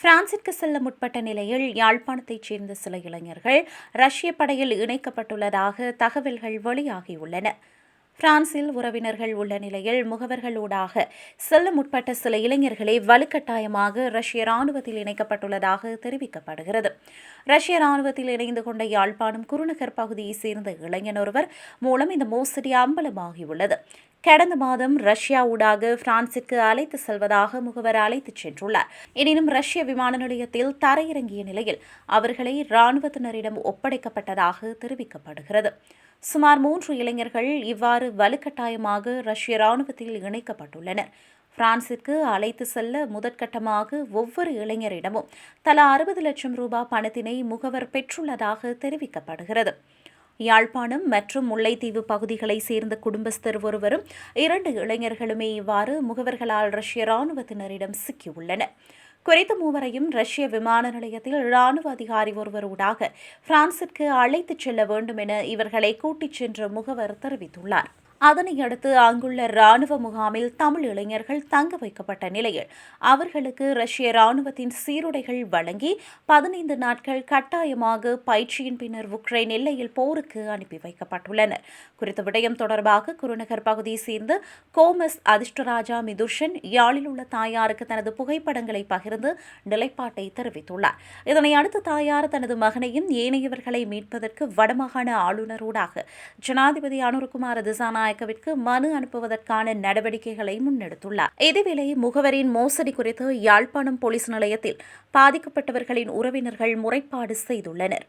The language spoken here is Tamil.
பிரான்சிற்கு செல்ல முற்பட்ட நிலையில் யாழ்ப்பாணத்தைச் சேர்ந்த சில இளைஞர்கள் ரஷ்ய படையில் இணைக்கப்பட்டுள்ளதாக தகவல்கள் வெளியாகியுள்ளன. பிரான்சில் உறவினர்கள் உள்ள நிலையில் முகவர்களூடாக செல்ல முற்பட்ட சில இளைஞர்களே வலுக்கட்டாயமாக ரஷ்ய ராணுவத்தில் இணைக்கப்பட்டுள்ளதாக தெரிவிக்கப்படுகிறது. ரஷ்ய ராணுவத்தில் இணைந்து கொண்ட யாழ்ப்பாணம் குருநகர் பகுதியைச் சேர்ந்த இளைஞன் ஒருவர் மூலம் இந்த மோசடி அம்பலமாகியுள்ளது. கடந்த மாதம் ரஷ்யா ஊடாக பிரான்சுக்கு அழைத்து செல்வதாக முகவர் அழைத்துச் சென்றுள்ளார். எனினும் ரஷ்ய விமான நிலையத்தில் தரையிறங்கிய நிலையில் அவர்களை இராணுவத்தினரிடம் ஒப்படைக்கப்பட்டதாக தெரிவிக்கப்படுகிறது. சுமார் மூன்று இளைஞர்கள் இவ்வாறு வலுக்கட்டாயமாக ரஷ்ய ராணுவத்தில் இணைக்கப்பட்டுள்ளனர். பிரான்சிற்கு அழைத்து செல்ல முதற்கட்டமாக ஒவ்வொரு இளைஞரிடமும் தலா அறுபது லட்சம் ரூபாய் பணத்தினை முகவர் பெற்றுள்ளதாக தெரிவிக்கப்படுகிறது. யாழ்ப்பாணம் மற்றும் முல்லைத்தீவு பகுதிகளைச் சேர்ந்த குடும்பஸ்தர் ஒருவரும் இரண்டு இளைஞர்களுமே இவ்வாறு முகவர்களால் ரஷ்ய ராணுவத்தினரிடம் சிக்கியுள்ளனர். குறித்த மூவரையும் ரஷ்ய விமான நிலையத்தில் ராணுவ அதிகாரி ஒருவரூடாக பிரான்சிற்கு அழைத்துச் செல்ல வேண்டும் என இவர்களை கூட்டிச் சென்ற முகவர் தெரிவித்துள்ளார். அதனையடுத்து அங்குள்ள ராணுவ முகாமில் தமிழ் இளைஞர்கள் தங்க வைக்கப்பட்ட நிலையில் அவர்களுக்கு ரஷ்ய ராணுவத்தின் சீருடைகள் வழங்கி பதினைந்து நாட்கள் கட்டாயமாக பயிற்சியின் பின்னர் உக்ரைன் எல்லையில் போருக்கு அனுப்பி வைக்கப்பட்டுள்ளனர். குறித்த விடயம் தொடர்பாக குருநகர் பகுதியை சேர்ந்த கோமஸ் அதிர்ஷ்டராஜா மிதுஷன் யாழில் உள்ள தாயாருக்கு தனது புகைப்படங்களை பகிர்ந்து நிலைப்பாட்டை தெரிவித்துள்ளார். இதனை அடுத்து தாயார் தனது மகனையும் ஏனையவர்களை மீட்பதற்கு வடமாகாண ஆளுநரூடாக ஜனாதிபதி அனுர்குமார் திசானா நாயக்கவிற்கு மனு அனுப்புவதற்கான நடவடிக்கைகளை முன்னெடுத்துள்ளார். இதேவேளை முகவரின் மோசடி குறித்து யாழ்ப்பாணம் போலீஸ் நிலையத்தில் பாதிக்கப்பட்டவர்களின் உறவினர்கள் முறைப்பாடு செய்துள்ளனர்.